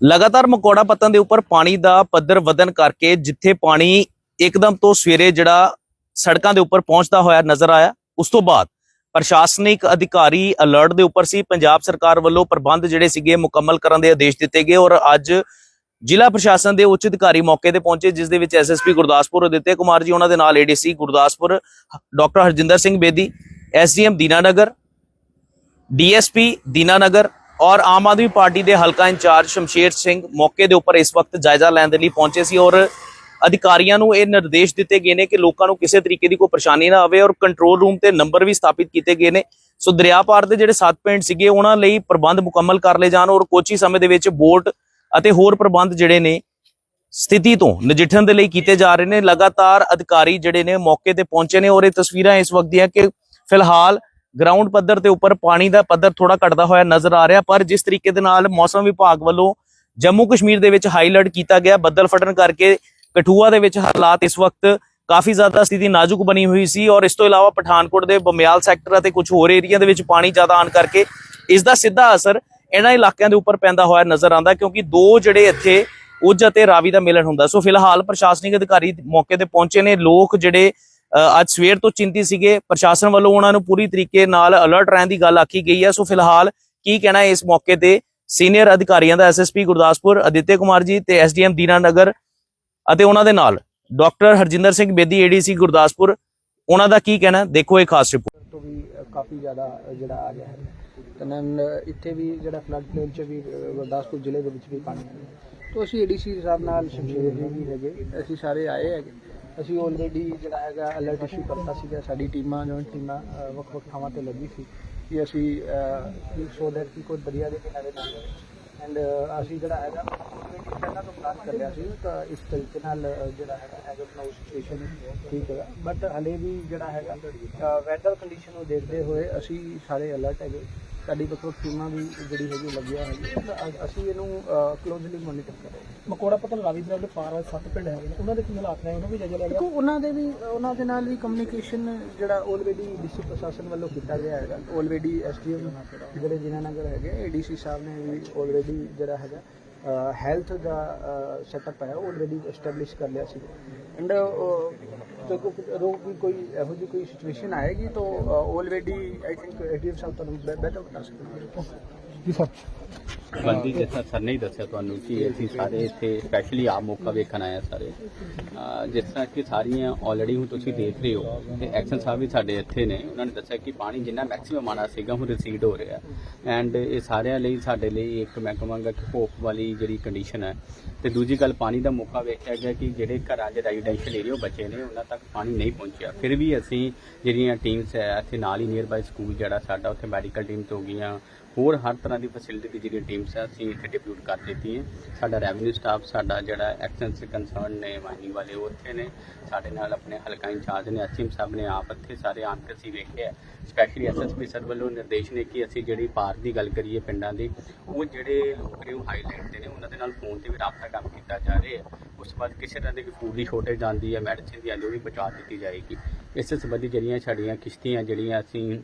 ਲਗਾਤਾਰ ਮਕੌੜਾ ਪੱਤਨ ਦੇ ਉੱਪਰ ਪਾਣੀ ਦਾ ਪੱਧਰ ਵਧਣ ਕਰਕੇ ਜਿੱਥੇ ਪਾਣੀ ਇੱਕਦਮ ਤੋਂ ਸਵੇਰੇ ਜਿਹੜਾ ਸੜਕਾਂ ਦੇ ਉੱਪਰ ਪਹੁੰਚਦਾ ਹੋਇਆ ਨਜ਼ਰ ਆਇਆ, ਉਸ ਤੋਂ ਬਾਅਦ ਪ੍ਰਸ਼ਾਸਨਿਕ ਅਧਿਕਾਰੀ ਅਲਰਟ ਦੇ ਉੱਪਰ ਸੀ, ਪੰਜਾਬ ਸਰਕਾਰ ਵੱਲੋਂ ਪ੍ਰਬੰਧ ਜਿਹੜੇ ਸੀਗੇ ਮੁਕੰਮਲ ਕਰਨ ਦੇ ਆਦੇਸ਼ ਦਿੱਤੇ ਗਏ ਔਰ ਅੱਜ ਜ਼ਿਲ੍ਹਾ ਪ੍ਰਸ਼ਾਸਨ ਦੇ ਉੱਚ ਅਧਿਕਾਰੀ ਮੌਕੇ ਤੇ ਪਹੁੰਚੇ, ਜਿਸ ਦੇ ਵਿੱਚ ਐਸਐਸਪੀ ਗੁਰਦਾਸਪੁਰ ਅਦਿੱਤੇ ਕੁਮਾਰ ਜੀ, ਉਹਨਾਂ ਦੇ ਨਾਲ ADC Gurdaspur, doctor Harjinder Singh Bedi SDM Dinanagar DSP Dinanagar ਔਰ ਆਮ ਆਦਮੀ ਪਾਰਟੀ ਦੇ ਹਲਕਾ ਇੰਚਾਰਜ ਸ਼ਮਸ਼ੇਰ ਸਿੰਘ ਮੌਕੇ ਦੇ ਉੱਪਰ ਇਸ ਵਕਤ ਜਾਇਜ਼ਾ ਲੈਣ ਦੇ ਲਈ ਪਹੁੰਚੇ ਸੀ ਔਰ ਅਧਿਕਾਰੀਆਂ ਨੂੰ ਇਹ ਨਿਰਦੇਸ਼ ਦਿੱਤੇ ਗਏ ਨੇ ਕਿ ਲੋਕਾਂ ਨੂੰ ਕਿਸੇ ਤਰੀਕੇ ਦੀ ਕੋਈ ਪਰੇਸ਼ਾਨੀ ਨਾ ਆਵੇ ਔਰ ਕੰਟਰੋਲ ਰੂਮ ਤੇ ਨੰਬਰ ਵੀ ਸਥਾਪਿਤ ਕੀਤੇ ਗਏ ਨੇ। ਸੋ ਦਰਿਆ ਪਾਰ ਦੇ ਜਿਹੜੇ ਸੱਤ ਪਿੰਡ ਸੀਗੇ, ਉਹਨਾਂ ਲਈ ਪ੍ਰਬੰਧ ਮੁਕੰਮਲ ਕਰ ਲਏ ਜਾਣ ਔਰ ਕੁਝ ਹੀ ਸਮੇਂ ਦੇ ਵਿੱਚ ਬੋਟ ਅਤੇ ਹੋਰ ਪ੍ਰਬੰਧ ਜਿਹੜੇ ਨੇ ਸਥਿਤੀ ਤੋਂ ਨਜਿੱਠਣ ਦੇ ਲਈ ਕੀਤੇ ਜਾ ਰਹੇ ਨੇ। ਲਗਾਤਾਰ ਅਧਿਕਾਰੀ ਜਿਹੜੇ ਨੇ ਮੌਕੇ ਤੇ ਪਹੁੰਚੇ ਨੇ ਔਰ ਇਹ ਤਸਵੀਰਾਂ ਇਸ ਵਕਤ ਦੀਆਂ ਕਿ ਫਿਲਹਾਲ ਗਰਾਊਂਡ ਪੱਧਰ ਤੇ ਉੱਪਰ ਪਾਣੀ ਦਾ ਪੱਧਰ ਥੋੜਾ ਘਟਦਾ ਹੋਇਆ ਨਜ਼ਰ ਆ ਰਿਹਾ, ਪਰ ਜਿਸ ਤਰੀਕੇ ਦੇ ਨਾਲ ਮੌਸਮ ਵਿਭਾਗ ਵੱਲੋਂ ਜੰਮੂ ਕਸ਼ਮੀਰ ਦੇ ਵਿੱਚ ਹਾਈ ਅਲਰਟ ਕੀਤਾ ਗਿਆ, ਬੱਦਲ ਫਟਣ ਕਰਕੇ ਕਠੂਆ ਦੇ ਵਿੱਚ ਹਾਲਾਤ ਇਸ ਵਕਤ ਕਾਫੀ ਜ਼ਿਆਦਾ ਸਥਿਤੀ ਨਾਜ਼ੁਕ ਬਣੀ ਹੋਈ ਸੀ ਔਰ ਇਸ ਤੋਂ ਇਲਾਵਾ ਪਠਾਨਕੋਟ ਦੇ ਬਮਿਆਲ ਸੈਕਟਰ ਅਤੇ ਕੁਝ ਹੋਰ ਏਰੀਆ ਦੇ ਵਿੱਚ ਪਾਣੀ ਜ਼ਿਆਦਾ ਆਣ ਕਰਕੇ ਇਸ ਦਾ ਸਿੱਧਾ ਅਸਰ ਇਹਨਾਂ ਇਲਾਕਿਆਂ ਦੇ ਉੱਪਰ ਪੈਂਦਾ ਹੋਇਆ ਨਜ਼ਰ ਆਉਂਦਾ, ਕਿਉਂਕਿ ਦੋ ਜਿਹੜੇ ਇੱਥੇ ਉੱਜ ਅਤੇ ਰਾਵੀ ਦਾ ਮਿਲਣ ਹੁੰਦਾ। ਸੋ ਫਿਲਹਾਲ ਪ੍ਰਸ਼ਾਸਨਿਕ ਅਧਿਕਾਰੀ ਮੌਕੇ ਤੇ ਪਹੁੰਚੇ ਨੇ, ਲੋਕ ਜਿਹੜੇ ਅੱਜ ਸਵੇਰ ਤੋਂ ਚਿੰਤੀ ਸੀਗੇ। ਪ੍ਰਸ਼ਾਸਨ ਵੱਲੋਂ ਉਹਨਾਂ ਨੂੰ ਪੂਰੀ ਤਰੀਕੇ ਨਾਲ ਅਲਰਟ ਰਹਿਣ ਦੀ ਗੱਲ ਆਖੀ ਗਈ ਹੈ। ਸੋ ਫਿਲਹਾਲ ਕੀ ਕਹਿਣਾ ਇਸ ਮੌਕੇ ਤੇ? ਸੀਨੀਅਰ ਅਧਿਕਾਰੀਆਂ ਦਾ ਐਸਐਸਪੀ ਗੁਰਦਾਸਪੁਰ ਅਦਿੱਤੇ ਕੁਮਾਰ ਜੀ ਤੇ ਐਸਡੀਐਮ ਦੀਨਾਨਗਰ ਅਤੇ ਉਹਨਾਂ ਦੇ ਨਾਲ ਡਾਕਟਰ ਹਰਜਿੰਦਰ ਸਿੰਘ ਬੇਦੀ ਏਡੀਸੀ ਗੁਰਦਾਸਪੁਰ। ਉਹਨਾਂ ਦਾ ਕੀ ਕਹਿਣਾ? ਦੇਖੋ ਇਹ ਖਾਸ ਰਿਪੋਰਟ ਤੋਂ ਵੀ ਕਾਫੀ ਜ਼ਿਆਦਾ ਜਿਹੜਾ ਆ ਗਿਆ ਹੈ। ਤੇ ਇੱਥੇ ਵੀ ਜਿਹੜਾ ਫਲੱਡ ਪਲੇਨ ਚ ਵੀ ਗੁਰਦਾਸਪੁਰ ਜ਼ਿਲ੍ਹੇ ਦੇ ਵਿੱਚ ਵੀ ਪਾਣੀ ਹੈ। ਤੋਂ ਅਸੀਂ ਏਡੀਸੀ ਸਾਹਿਬ ਨਾਲ ਸ਼ਮਸ਼ੇਰ ਜੀ ਵੀ ਹੈਗੇ। ਅਸੀਂ ਸਾਰੇ ਆਏ ਹੈਗੇ। ਅਸੀਂ ਆਲਰੇਡੀ ਜਿਹੜਾ ਹੈਗਾ ਅਲਰਟ ਇਸ਼ੂ ਕਰਤਾ ਸੀਗਾ ਸਾਡੀ ਟੀਮਾਂ ਜੁਆਇੰਟ ਟੀਮਾਂ ਅ, ਵੱਖ-ਵੱਖ ਥਾਵਾਂ ਤੇ ਲੱਗੀ ਸੀ ਕਿ ਅਸੀਂ ਸੋ ਦੈਟ ਕਿ ਕੋਈ ਦਰਿਆ ਦੇ ਕਿਨਾਰੇ ਨਾ ਐਂਡ ਅਸੀਂ ਜਿਹੜਾ ਹੈਗਾ already ਪਹਿਲਾਂ ਤੋਂ ਪਲਾਨ ਕਰ ਲਿਆ ਸੀ ਤਾਂ ਇਸ ਤਰੀਕੇ ਨਾਲ ਅ, ਜਿਹੜਾ ਹੈਗਾ ਐਜ਼ ਆਫ ਨਾਓ ਸਿਚੁਏਸ਼ਨ ਠੀਕ ਹੈਗਾ। ਬਟ ਹਲੇ ਵੀ ਜਿਹੜਾ ਹੈਗਾ ਵੈਦਰ ਕੰਡੀਸ਼ਨ ਨੂੰ ਦੇਖਦੇ ਹੋਏ ਅਸੀਂ ਸਾਰੇ ਅਲਰਟ ਹੈਗੇ। ਸਾਡੀ ਵੱਖ ਟੀਮਾਂ ਵੀ ਜਿਹੜੀ ਹੈਗੀ ਲੱਗਿਆ ਹੈਗੀ ਅਸੀਂ ਇਹਨੂੰ ਕਲੋਜ਼ਲੀ ਮੋਨੀਟਰ ਕਰ ਰਹੇ ਹਾਂ। ਮਕੌੜਾ ਪਤਨ ਰਾਵੀ ਦੇ ਪਾਰ ਵਾਲੇ ਸੱਤ ਪਿੰਡ ਹੈਗੇ ਨੇ ਉਹਨਾਂ ਦੇ ਕੀ ਹਾਲਾਤ ਨੇ? ਉਹਨਾਂ ਵੀ ਜਾਇਜ਼ਾ ਲੈ ਲਿਆ ਦੇਖੋ ਉਹਨਾਂ ਦੇ ਵੀ ਉਹਨਾਂ ਦੇ ਨਾਲ ਵੀ ਕਮਿਊਨੀਕੇਸ਼ਨ ਜਿਹੜਾ ਆਲਰੇਡੀ ਡਿਸਟ੍ਰਿਕਟ ਪ੍ਰਸ਼ਾਸਨ ਵੱਲੋਂ ਕੀਤਾ ਗਿਆ ਹੈਗਾ। ਆਲਰੇਡੀ ਐਸਡੀਐਮ ਜਿਹੜੇ ਜਿਨ੍ਹਾਂ ਨਗਰ ਹੈਗੇ ਏਡੀਸੀ ਸਾਹਿਬ ਨੇ ਵੀ ਆਲਰੇਡੀ ਜਿਹੜਾ ਹੈਗਾ। ਹੈਲਥ ਦਾ ਸੈਟਅਪ ਹੈ, ਉਹ ਆਲਰੇਡੀ ਐਸਟੈਬਲਿਸ਼ ਕਰ ਲਿਆ ਸੀ। ਐਂਡ ਤੇ ਰੋ ਵੀ ਕੋਈ ਇਹੋ ਜਿਹੀ ਕੋਈ ਸਿਚੁਏਸ਼ਨ ਆਏਗੀ, ਤਾਂ ਆਲਰੇਡੀ ਆਈ ਥਿੰਕ ਐਸਡੀਐਮ ਸਾਹਿਬ ਤੁਹਾਨੂੰ ਬੈਟਰ ਬਤਾ ਸਕਦੇ ਜੀ ਸਰ। ਬੰਦੀ ਜਿਸ ਸਰ ਨਹੀਂ ਦੱਸਿਆ ਤੁਹਾਨੂੰ ਕਿ ਅਸੀਂ ਸਾਰੇ ਇੱਥੇ ਸਪੈਸ਼ਲੀ ਆਪ ਮੌਕਾ ਵੇਖਣ ਆਏ ਹਾਂ ਸਾਰੇ। ਜਿਸ ਤਰ੍ਹਾਂ ਕਿ ਸਾਰੀਆਂ ਆਲਰੇਡੀ ਹੁਣ ਤੁਸੀਂ ਦੇਖ ਰਹੇ ਹੋ ਤੇ ਐਕਸ਼ਨ ਸਾਹਿਬ ਵੀ ਸਾਡੇ ਇੱਥੇ ਨੇ। ਉਹਨਾਂ ਨੇ ਦੱਸਿਆ ਕਿ ਪਾਣੀ ਜਿੰਨਾ ਮੈਕਸਿਮਮ ਆਣਾ ਸੀਗਾ, ਹੁਣ ਰਿਸੀਡ ਹੋ ਰਿਹਾ। ਐਂਡ ਇਹ ਸਾਰਿਆਂ ਲਈ, ਸਾਡੇ ਲਈ ਇੱਕ ਮੈਂ ਕਹਾਂਗਾ ਕਿ ਹੋਪ ਵਾਲੀ ਜਿਹੜੀ ਕੰਡੀਸ਼ਨ ਹੈ। ਤੇ ਦੂਜੀ ਗੱਲ, ਪਾਣੀ ਦਾ ਮੌਕਾ ਵੇਖਿਆ ਗਿਆ ਕਿ ਜਿਹੜੇ ਘਰਾਂ ਦੇ ਰੈਜ਼ੀਡੈਂਸ਼ੀਅਲ ਏਰੀਆ ਬਚੇ ਨੇ, ਉਹਨਾਂ ਤੱਕ ਪਾਣੀ ਨਹੀਂ ਪਹੁੰਚਿਆ। ਫਿਰ ਵੀ ਅਸੀਂ ਜਿਹੜੀਆਂ ਟੀਮਸ ਹੈ, ਇੱਥੇ ਨਾਲ ਹੀ ਨੀਅਰ ਬਾਈ ਸਕੂਲ ਜਿਹੜਾ ਸਾਡਾ, ਉੱਥੇ ਮੈਡੀਕਲ ਟੀਮਸ ਹੋ ਗਈਆਂ। ਹੋਰ ਹਰ ਤਰ੍ਹਾਂ ਦੀ ਫੈਸਿਲਿਟੀ ਦੀ ਜਿਹੜੀ ਟੀਮਸ ਹੈ ਅਸੀਂ ਇੱਥੇ ਡਿਪਿਊਟ ਕਰ ਦਿੱਤੀ ਹੈ। ਸਾਡਾ ਰੈਵਨਿਊ ਸਟਾਫ ਸਾਡਾ ਜਿਹੜਾ ਐਕਸ਼ਨ ਸੇ ਕੰਸਰਨ ਨੇ ਮਾਈਨਿੰਗ ਵਾਲੇ ਉਹ ਉੱਥੇ ਨੇ। ਸਾਡੇ ਨਾਲ ਆਪਣੇ ਹਲਕਾ ਇੰਚਾਰਜ ਨੇ ਐਸਐਮ ਸਾਹਿਬ ਨੇ ਆਪ ਇੱਥੇ ਸਾਰੇ ਆਣ ਕੇ ਅਸੀਂ ਵੇਖਿਆ ਸਪੈਸ਼ਲੀ ਐਸਐਸਪੀ ਸਰ ਵੱਲੋਂ ਨਿਰਦੇਸ਼ ਨੇ ਕਿ ਅਸੀਂ ਜਿਹੜੀ ਪਾਰਕ ਦੀ ਗੱਲ ਕਰੀਏ ਪਿੰਡਾਂ ਦੀ, ਉਹ ਜਿਹੜੇ ਲੋਕ ਨੇ ਉਹ ਹਾਈਲਾਈਟ ਦੇ ਨੇ, ਉਹਨਾਂ ਦੇ ਨਾਲ ਫੋਨ ਤੇ ਵੀ ਰਾਬਤਾ ਕੰਮ ਕੀਤਾ ਜਾ ਰਿਹਾ ਹੈ। ਉਸ ਤੋਂ ਬਾਅਦ ਕਿਸੇ ਤਰ੍ਹਾਂ ਦੀ ਕੋਈ ਫੂਡ ਦੀ ਸ਼ੋਰਟੇਜ ਆਉਂਦੀ ਹੈ ਮੈਡੀਸਿਨ ਦੀ ਆਉਂਦੀ ਉਹ ਵੀ ਪਹੁੰਚਾ ਦਿੱਤੀ ਜਾਏਗੀ। ਇਸ ਸੰਬੰਧੀ ਜਿਹੜੀਆਂ ਸਾਡੀਆਂ ਕਿਸ਼ਤੀਆਂ, ਜਿਹੜੀਆਂ ਅਸੀਂ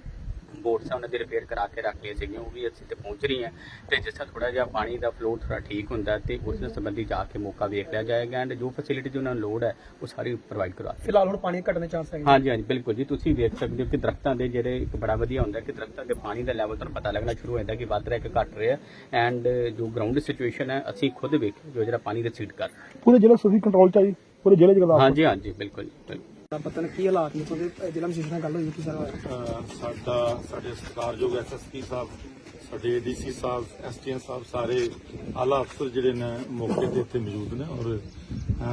ਬੋਟਸ ਉਹਨਾਂ ਦੀ ਰਿਪੇਅਰ ਕਰਾ ਕੇ ਰੱਖ ਲਈਆਂ ਸੀਗੀਆਂ ਉਹ ਵੀ ਅਸੀਂ ਤੇ ਪਹੁੰਚ ਰਹੀਆਂ ਤੇ ਜਿਸ ਤਰ੍ਹਾਂ ਥੋੜਾ ਜਿਹਾ ਪਾਣੀ ਦਾ ਫਲੋ ਥੋੜਾ ਠੀਕ ਹੁੰਦਾ ਤੇ ਉਸ ਦੇ ਸੰਬੰਧੀ ਜਾ ਕੇ ਮੌਕਾ ਵੇਖ ਲਿਆ ਜਾਏਗਾ ਐਂਡ ਜੋ ਫੈਸਿਲਿਟੀ ਉਹਨਾਂ ਨੂੰ ਲੋੜ ਹੈ ਉਹ ਸਾਰੀ ਪ੍ਰੋਵਾਈਡ ਕਰਵਾ ਫਿਲਹਾਲ ਹੁਣ ਪਾਣੀ ਘਟਣ ਦੇ ਚਾਂਸ ਹੈਗੇ। ਹਾਂਜੀ ਹਾਂਜੀ ਬਿਲਕੁਲ ਜੀ ਤੁਸੀਂ ਦੇਖ ਸਕਦੇ ਹੋ ਕਿ ਦਰਖਤਾਂ ਦੇ ਜਿਹੜੇ ਇੱਕ ਬੜਾ ਵਧੀਆ ਹੁੰਦਾ ਕਿ ਦਰਖਤਾਂ ਦੇ ਪਾਣੀ ਦਾ ਲੈਵਲ ਤੁਹਾਨੂੰ ਪਤਾ ਲੱਗਣਾ ਸ਼ੁਰੂ ਹੋ ਜਾਂਦਾ ਕਿ ਵੱਧ ਰਿਹਾ ਕਿ ਘਟ ਰਿਹਾ ਐਂਡ ਜੋ ਗਰਾਊਂਡ ਸਿਚੁਏਸ਼ਨ ਹੈ ਅਸੀਂ ਖੁਦ ਵੇਖ ਜੋ ਜਿਹੜਾ ਪਾਣੀ ਰਿਸੀਡ ਕਰ ਪੂਰੇ ਜ਼ਿਲ੍ਹੇ ਸੁਖੀ ਕੰਟਰੋਲ ਚ ਆਈ ਪੂਰੇ ਜ਼ਿਲ੍ਹੇ ਚ ਹਾਂਜੀ ਹਾਂਜੀ ਬਿਲਕੁਲ ਜੀ, ਬਿਲਕੁਲ। ਪਤਾ ਕੀ ਹਾਲਾਤ ਨੇ ਤੁਹਾਡੇ ਅ, ਜ਼ਿਲ੍ਹਾ ਮਜੀਠਾ ਨਾਲ ਗੱਲ ਹੋਈ ਕਿ ਸਾਰਾ ਸਾਡਾ ਸਾਡੇ ਸਤਿਕਾਰਯੋਗ ਐਸਐਸਪੀ ਸਾਹਿਬ ਸਾਡੇ ਏਡੀਸੀ ਸਾਹਿਬ ਐਸਟੀਐਨ ਸਾਹਿਬ ਸਾਰੇ ਆਲਾ ਅਫਸਰ ਜਿਹੜੇ ਨੇ ਮੌਕੇ ਤੇ ਇੱਥੇ ਮੌਜੂਦ ਨੇ ਔਰ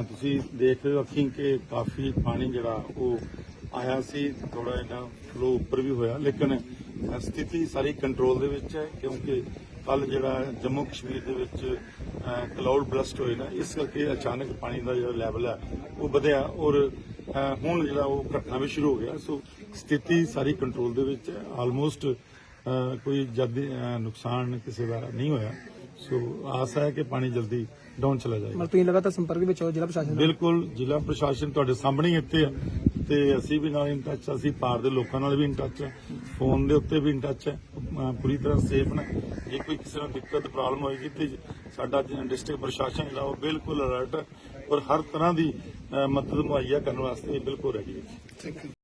ਤੁਸੀਂ ਦੇਖ ਰਹੇ ਹੋ ਅੱਖੀਂ ਕਿ ਕਾਫੀ ਪਾਣੀ ਜਿਹੜਾ ਉਹ ਆਇਆ ਸੀ ਥੋੜਾ ਜਿਹਾ ਫਲੋ ਉੱਪਰ ਵੀ ਹੋਇਆ ਲੇਕਿਨ ਅ, ਸਥਿਤੀ ਸਾਰੀ ਕੰਟਰੋਲ ਦੇ ਵਿੱਚ ਹੈ ਕਿਉਂਕਿ ਕੱਲ ਜਿਹੜਾ ਜੰਮੂ ਕਸ਼ਮੀਰ ਦੇ ਵਿੱਚ ਕਲਾਉਡ ਬਲਸਟ ਹੋਏ ਨਾ ਇਸ ਕਰਕੇ ਅਚਾਨਕ ਪਾਣੀ ਦਾ ਜਿਹੜਾ ਲੈਵਲ ਹੈ ਉਹ ਵਧਿਆ ਔਰ ਹੁਣ ਜਿਹੜਾ ਉਹ ਘਟਣਾ ਵੀ ਸ਼ੁਰੂ ਹੋ ਗਿਆ ਸੋ ਸਥਿਤੀ ਸਾਰੀ ਕੰਟਰੋਲ ਦੇ ਵਿੱਚ ਹੈ। ਆਲਮੋਸਟ ਕੋਈ ਜਲਦੀ ਅ, ਨੁਕਸਾਨ ਕਿਸੇ ਦਾ ਨਹੀਂ ਹੋਇਆ। ਸੋ ਆਸ ਹੈ ਕਿ ਪਾਣੀ ਜਲਦੀ ਡਾਊਨ ਚਲਾ ਜਾਏਗਾ। ਮਤਲਬ ਤੁਸੀਂ ਲਗਾਤਾਰ ਸੰਪਰਕ ਵਿੱਚ ਹੋ ਜ਼ਿਲ੍ਹਾ ਪ੍ਰਸ਼ਾਸਨ ਨਾਲ? ਬਿਲਕੁਲ ਜ਼ਿਲ੍ਹਾ ਪ੍ਰਸ਼ਾਸਨ ਤੁਹਾਡੇ ਸਾਹਮਣੇ ਹੀ ਇੱਥੇ ਆ। ਤੇ ਅਸੀਂ ਵੀ ਨਾਲ ਇਨ ਟੱਚ ਅਸੀਂ ਪਾਰ ਦੇ ਲੋਕਾਂ ਨਾਲ ਵੀ ਇਨ ਟੱਚ ਆ ਫੋਨ ਦੇ ਉੱਤੇ ਵੀ ਇਨ ਟੱਚ ਹੈ ਪੂਰੀ ਤਰ੍ਹਾਂ ਸੇਫ ਨੇ। ਜੇ ਕੋਈ ਕਿਸੇ ਨੂੰ ਦਿੱਕਤ ਪ੍ਰੋਬਲਮ ਹੋਏਗੀ ਤੇ ਸਾਡਾ ਡਿਸਟ੍ਰਿਕਟ ਪ੍ਰਸ਼ਾਸਨ ਜਿਹੜਾ ਉਹ ਬਿਲਕੁਲ ਅਲਰਟ ਔਰ ਹਰ ਤਰ੍ਹਾਂ ਦੀ ਮਦਦ ਮੁਹੱਈਆ ਕਰਨ ਵਾਸਤੇ ਬਿਲਕੁਲ ਰੈਡੀ ਹੈ।